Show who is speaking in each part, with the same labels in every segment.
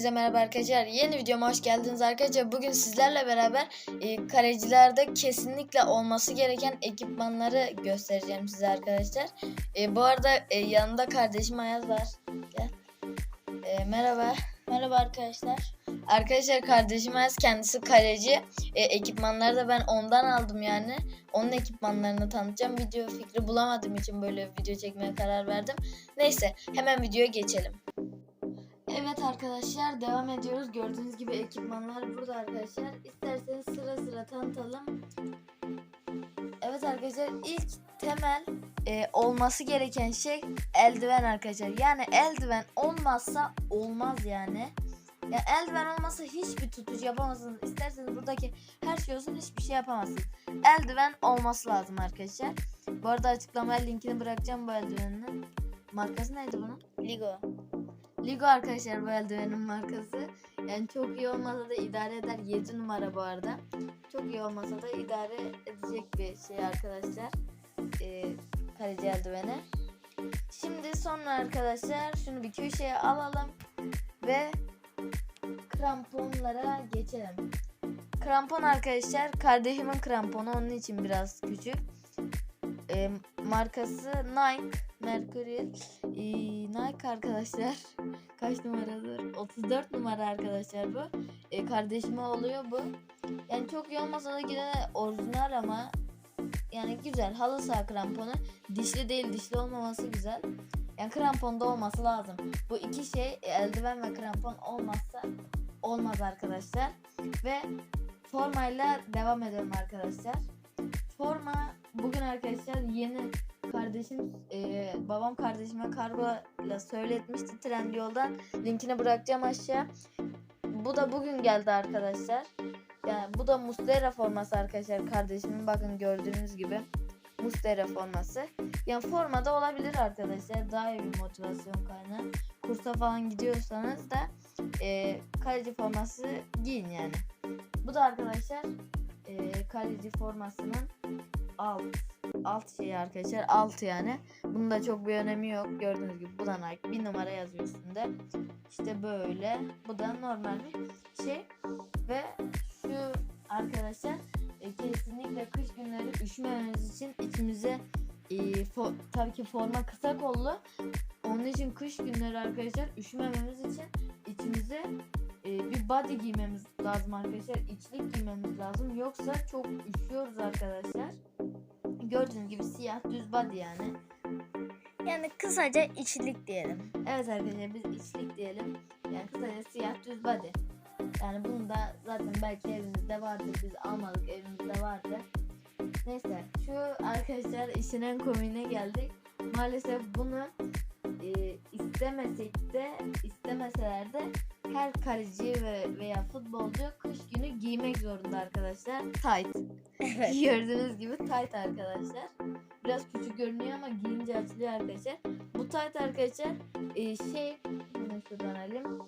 Speaker 1: Herkese merhaba arkadaşlar. Yeni videoma hoş geldiniz arkadaşlar. Bugün sizlerle beraber e, kalecilerde kesinlikle olması gereken ekipmanları göstereceğim size arkadaşlar. E, bu arada e, yanımda kardeşim Ayaz var. Gel. E, merhaba. Merhaba arkadaşlar. Arkadaşlar kardeşim Ayaz kendisi kaleci. E, ekipmanları da ben ondan aldım yani. Onun ekipmanlarını tanıtacağım. Video fikri bulamadığım için böyle video çekmeye karar verdim. Neyse hemen videoya geçelim. Evet arkadaşlar devam ediyoruz. Gördüğünüz gibi ekipmanlar burada arkadaşlar. İsterseniz sıra sıra tanıtalım. Evet arkadaşlar ilk temel e, olması gereken şey eldiven arkadaşlar. Yani eldiven olmazsa olmaz yani. Ya eldiven olmazsa hiçbir tutucu yapamazsınız. İsterseniz buradaki her şey olsun hiçbir şey yapamazsınız. Eldiven olması lazım arkadaşlar. Bu arada açıklamaya linkini bırakacağım bu eldivenin. Markası neydi bunun?
Speaker 2: Ligo.
Speaker 1: Ligo arkadaşlar bu eldivenin markası. Yani çok iyi olmasa da idare eder. 7 numara bu arada. Çok iyi olmasa da idare edecek bir şey arkadaşlar. Ee, kaleci eldiveni. Şimdi sonra arkadaşlar şunu bir köşeye alalım. Ve kramponlara geçelim. Krampon arkadaşlar kardeşimin kramponu onun için biraz küçük. Ee, markası Nike Mercury. Ee, Nike arkadaşlar. Kaç numaradır 34 numara arkadaşlar bu. Ee, kardeşime oluyor bu. Yani çok iyi olmasa da yine orijinal ama yani güzel. Halı saha kramponu. Dişli değil dişli olmaması güzel. Yani kramponda olması lazım. Bu iki şey eldiven ve krampon olmazsa olmaz arkadaşlar. Ve formayla devam ediyorum arkadaşlar. Forma bugün arkadaşlar yeni kardeşim e, babam kardeşime kargoyla söyletmişti Trendyol'dan. Linkini bırakacağım aşağı. Bu da bugün geldi arkadaşlar. Yani bu da Mustera forması arkadaşlar kardeşimin. Bakın gördüğünüz gibi Mustera forması. Yani formada olabilir arkadaşlar. Daha iyi bir motivasyon kaynağı. Kursa falan gidiyorsanız da e, kaleci forması giyin yani. Bu da arkadaşlar e, kaleci formasının alt. Alt şeyi arkadaşlar alt yani. Bunun da çok bir önemi yok. Gördüğünüz gibi bu da Nike. Bir numara yazıyor üstünde. İşte böyle. Bu da normal bir şey. Ve şu arkadaşlar e, kesinlikle kış günleri üşümememiz için içimize e, tabii ki forma kısa kollu. Onun için kış günleri arkadaşlar üşümememiz için içimize e, bir body giymemiz lazım arkadaşlar içlik giymemiz lazım yoksa çok üşüyoruz arkadaşlar gördüğünüz gibi siyah düz body yani.
Speaker 2: Yani kısaca içlik diyelim.
Speaker 1: Evet arkadaşlar biz içlik diyelim. Yani kısaca siyah düz body. Yani bunu da zaten belki evimizde vardır. Biz almadık evimizde vardı. Neyse şu arkadaşlar işin en komiğine geldik. Maalesef bunu e, istemesek de istemeseler de her kaleci ve veya futbolcu kış günü giymek zorunda arkadaşlar. Tight.
Speaker 2: Evet.
Speaker 1: Gördüğünüz gibi tight arkadaşlar. Biraz küçük görünüyor ama giyince açılıyor arkadaşlar. Bu tight arkadaşlar e, şey şuradan alayım.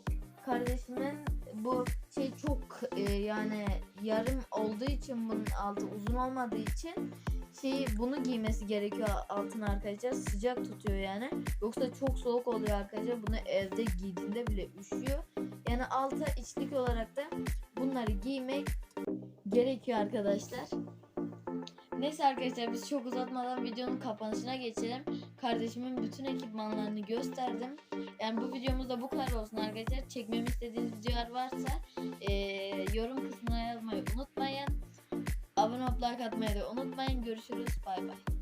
Speaker 1: Kardeşimin bu şey çok e, yani yarım olduğu için bunun altı uzun olmadığı için şey bunu giymesi gerekiyor altına arkadaşlar. Sıcak tutuyor yani. Yoksa çok soğuk oluyor arkadaşlar. Bunu evde giydiğinde bile üşüyor. Yani alta içlik olarak da bunları giymek gerekiyor arkadaşlar. Neyse arkadaşlar biz çok uzatmadan videonun kapanışına geçelim. Kardeşimin bütün ekipmanlarını gösterdim. Yani bu videomuz da bu kadar olsun arkadaşlar. Çekmemi istediğiniz videolar varsa eee, yorum kısmına yazmayı unutmayın. Abone olup like atmayı da unutmayın. Görüşürüz. Bay bay.